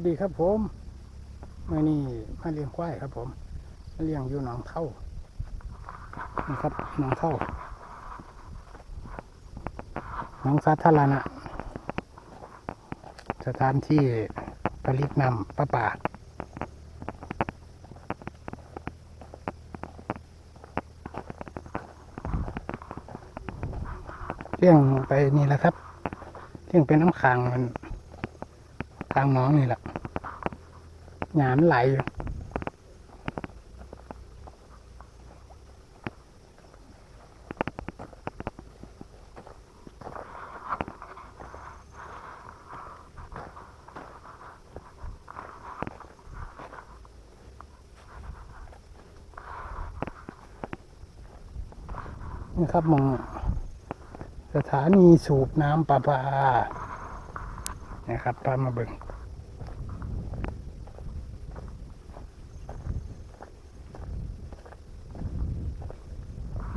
วัสดีครับผมมื่อนี้มาเลี้ยงควายครับ ผมมาเลี้ยงอยู่หนองเท่านะครับหนองเท่าหนองสาธารณะสถานที่ผลิตน้ำประปาเลี้ยงไปนี่แหละครับเลี้ยงเป็นน้ำค้างมันทางหน้องนี่แหละ หยามนไหลอยู่นี่ครับมองสถานีสูบน้ำประปานะครับพามาเบิ่ง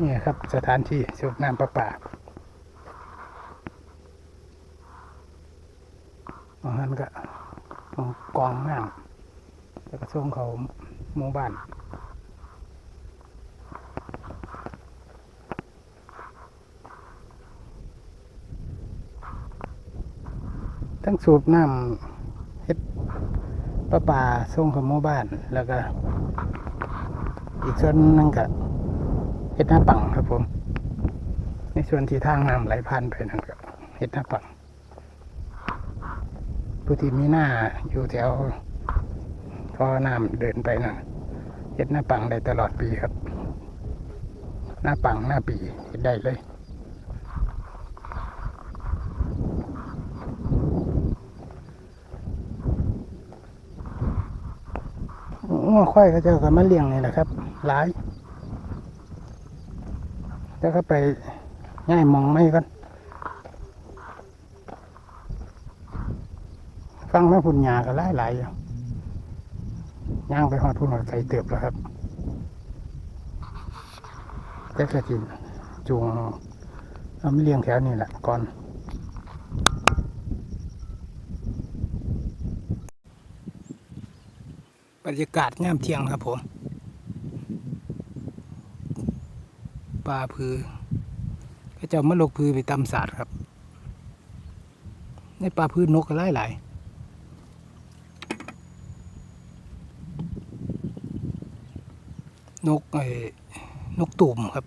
นี่ครับสถานที่สูบน้ำประปาบางท่านก็กองน้ำแล้วก็ส่งเขาหมู่บ้านทั้งสูบน้ำเฮ็ดประปาส่งเขาหมู่บ้าน แล้วก็ อีกส่วนนึงก็ เห็ดหน้าปังครับผม ในส่วนที่ทางน้ำไหลผ่านไปนั่นก็เห็ดหน้าปังผู้ที่มีหน้าอยู่แถวท่อน้ำเดินไปนั่นเห็ดหน้าปังได้ตลอดปีครับ หน้าปังหน้าปีเห็ดได้เลยง้อควายเขาเจ้าก็มาเลี้ยงนี่แหละครับหลาย แล้วก็ไปง่ายมองไม่กันฟังแม่พุ่นยาก็หลายหลายอยู่ย่างไปหอดพุ่นหอดใส่เติบแล้วครับแต่กระจินจูงเอามาเลี้ยงแถวนี้แหละก่อนบรรยากาศงามเที่ยงครับผม ปลาพือก็จะมาลกพือไปตำสาดครับ ในปลาพือนกก็หลายหลายนกไอ้นกตุ่มครับ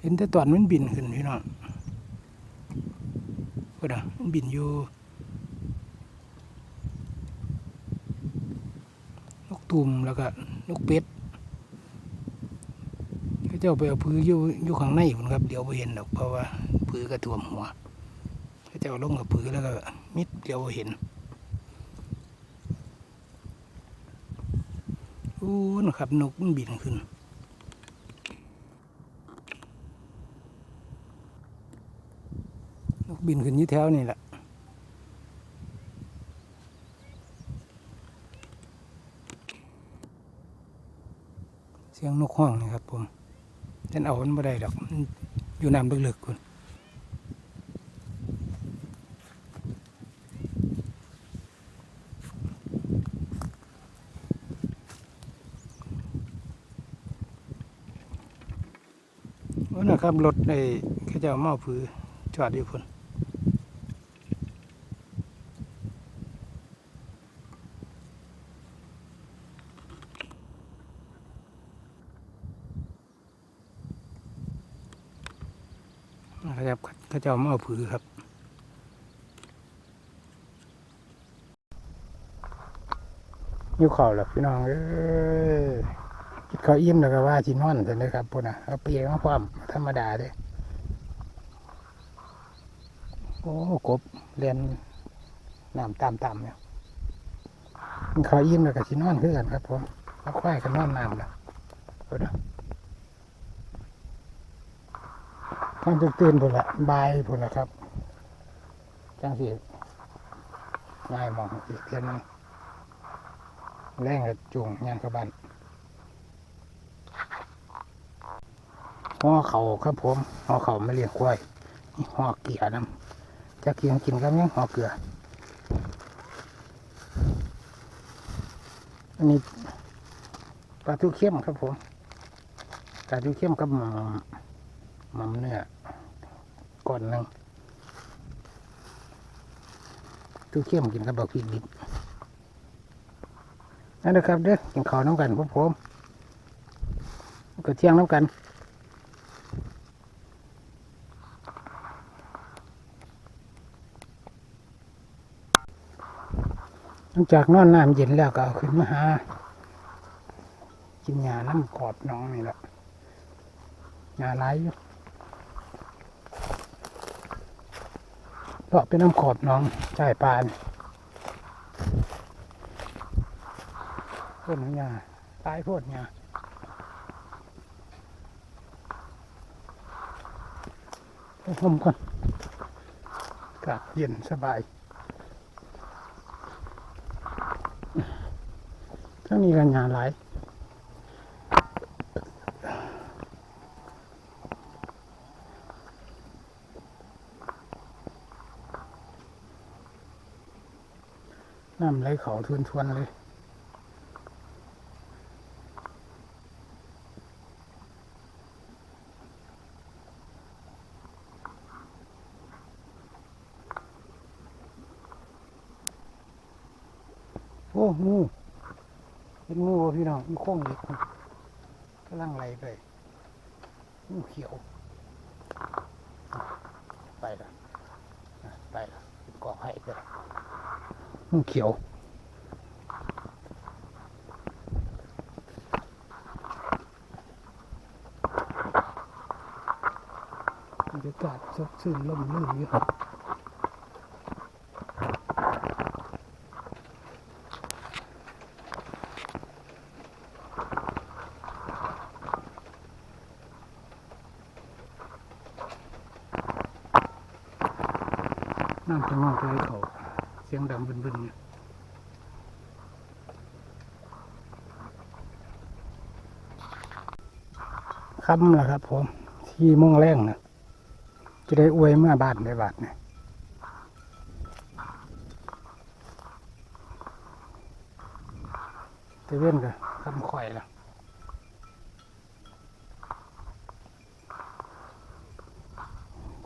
เห็นแต่ตอนมันบินขึ้นพี่น้องก็นะมันบินอยู่ นก ตุ่มแล้วก็นกเป็ดเขาเจ้าไปเอาพื้อยู่อยู่ข้างในพุ่นครับ เดี๋ยวไปเห็นดอกเพราะว่าพื้กระท่วมหัวเขาเจ้าลงกับพื้แล้วก็มิดเดี๋ยวบ่เห็นอู้นะครับนกมันบินขึ้นนกบินขึ้นอยี่แถวนี่แหละ สียงนกห้องนี่ครับผมฉันเอามันไม่ได้ดอกอยู่น้ำลึกๆคุณนะครับรถไอ้าเจะเมาผือจอดอยู่พุ่นนะครับ เขาเจะเมาผือครับยิ้วข่าวหรอพี่น้องเอ้ยกินข้าวอิ่มแล้วก็ว่าจินนอนเสร็จเลยครับพุ่นนะเอาเปียกมาพร้อมธรรมดาเด้โอ้กบเรียนน้ำตามตามเนี่ยมันเขายิ้มแล้วก็สินอนคือกันครับผมเอาควายกันนอนน้ำแล้ว เอาเด้นจะตื่นพุ่นละบายพุ่นละครับจังสิง่ายมองอีกเทียนนึงแรงกับจุงยางกระบันห่อเข่าครับผมห่อเข่าไม่เรียกควายนี่ห่อเกลือน้ำจะเกียงกินกับยังห่อเกลืออันนี้ปลาทูเข้มครับผมปลาทูเข้มกับห ม่ำหม่ำเนื้อก่อนนึ่งทูเข้มกินกับบักพริกดิบนั่นนะครับเด้อกินข้าวน้ำกันพวกผมก็เที่ยงน้ำกันหลังจากนอนน้ำเย็นแล้วก็เอาขึ้นมาหา กินยาน้ำขอบน้องนี่แหละยาไหลายอยู่ เลาะไปน้ำขอบน้องใช่ปานี่โพ่นยาตายพ่นยาไปห่มก่อนอากาศเย็นสบายทั้งนี้กันยาหลาย น้ำไหลเขาทวนทวนๆเลยโอ้งูเห็นงูพี่น้องมันโค้งอีกกำลังไหลไปงูเขียว ไปละไปละกาะให้ไปละ งูเขียว บรรยากาศสดชื่นลมลื่นอยู่น้ำจะงอกไหลเขาเสียงดังบึนๆอยู่ ค่ำแล้วครับ ผมที่โมงแรงนะจะได้อวยเมื่อบ้านได้บาทเนี่ยเตเว่นก็คำข่อยแล้ว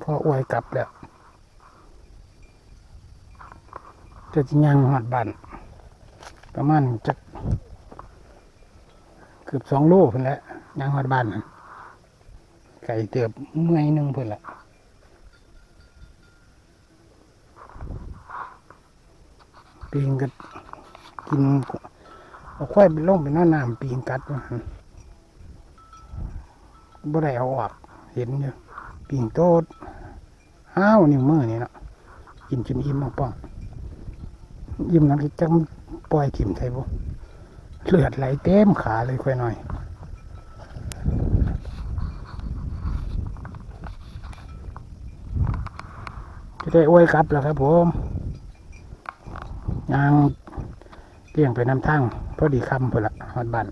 พออวยกลับแล้วจะจิยังหอดบ้านประมาณจะเกือบสองลเพิ่นแล้วยังหอดบ้านนั่น ไก่เตือบเมื่อยหนึงเพิ่นละปีงก็กินเอาควายไปลงไปนอนน้ำปีงกัดว่าบ่ได้เอาออกเห็นอยู่ปีงโตดห้าวนิ้วมือนี่เนาะกินจนอิ่มมากป้องๆยิ้มนั้นจังปล่อยถิ่มใส่บุเลือดไหลเต็มขาเลยค่อยหน่อย จะได้อวยกลับแล้วครับผมยางเลี่ยงไปน้ำทั้งพอดีคำพอละฮอดบัน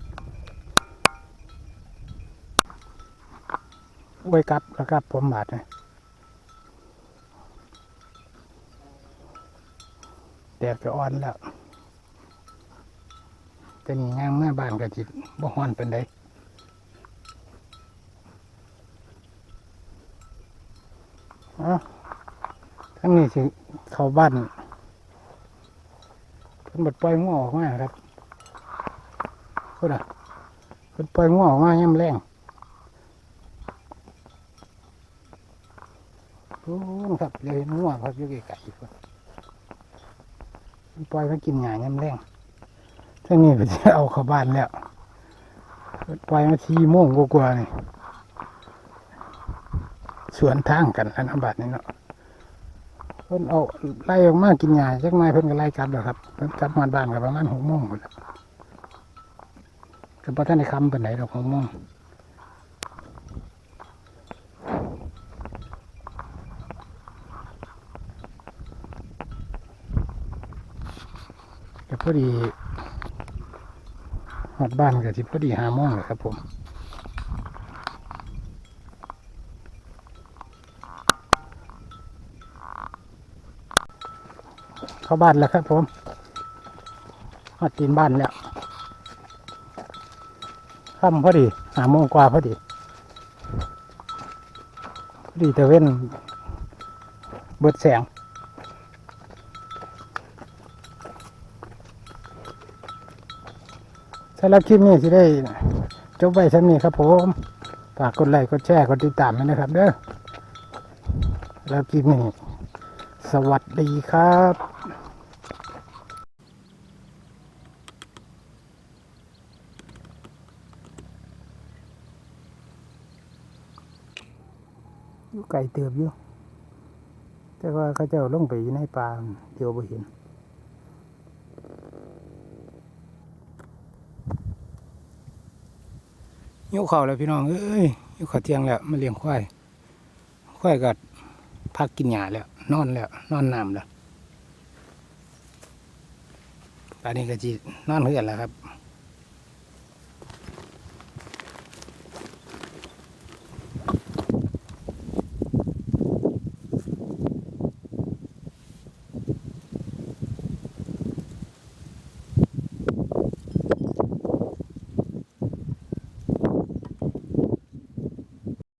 อวยกลับแล้วครับผมบาดเลยแดดก็อ่อนแล้วแต่นี่ย่างเมื่อบ้านก็จิตบ่ฮ้อนเป็นได ทั้งนี้สิเขาบ้านเพิ่นบดปล่อยงัวออกมาครับเพิ่นอะเพิ่นปล่อยงัวออกมาย่ำแรงโอ้ครับเลยงัวครับอยู่ไกลๆพุ่นปล่อยมากินหญ้ายย่ำแรงทั้งนี้ก็จะเอาเข้าบ้านแล้วปล่อยมาสี่โมงกว่าๆนี่สวนทางกันอันบาทนี่เนาะ เพิ่นเอาไล่ออกมากินหญ้าจักหน่อยเพิ่นก็ไล่กลับแล้วครับเพิ่นกลับมาบ้านก็ประมาณหกโมงหมดแล้วก็พอท่านได้คำเป็นไหนดอกหกโมงก็พอดีหอดบ้านก็สิพอดีหาโมงเลยครับผม เข้าบ้านแล้วครับผมฮอดตีนบ้านแล้วค่ำพอดีหาโมงกว่าพอดี พอดีแต่เว้นเบิดแสงสำหรับคลิปนี้ที่ได้จบไว้ชั้นนี้ครับผมฝากกดไลค์กดแชร์กดติดตามด้วยนะครับเด้อแล้วคลิปนี้สวัสดีครับ อยู่ไก่เติบอยู่ แต่ว่าเขาเจ้าลงไปอยู่ในป่าเดียวบ่เห็นหิวข้าแล้วพี่น้องเอ้ยหิวข้าเทียงแล้วมาเลี้ยงควายควายก็พักกินหญ้าแล้วนอนแล้วนอนน้ำแล้วตอนนี้ก็จีนอนเหือนแล้วครับ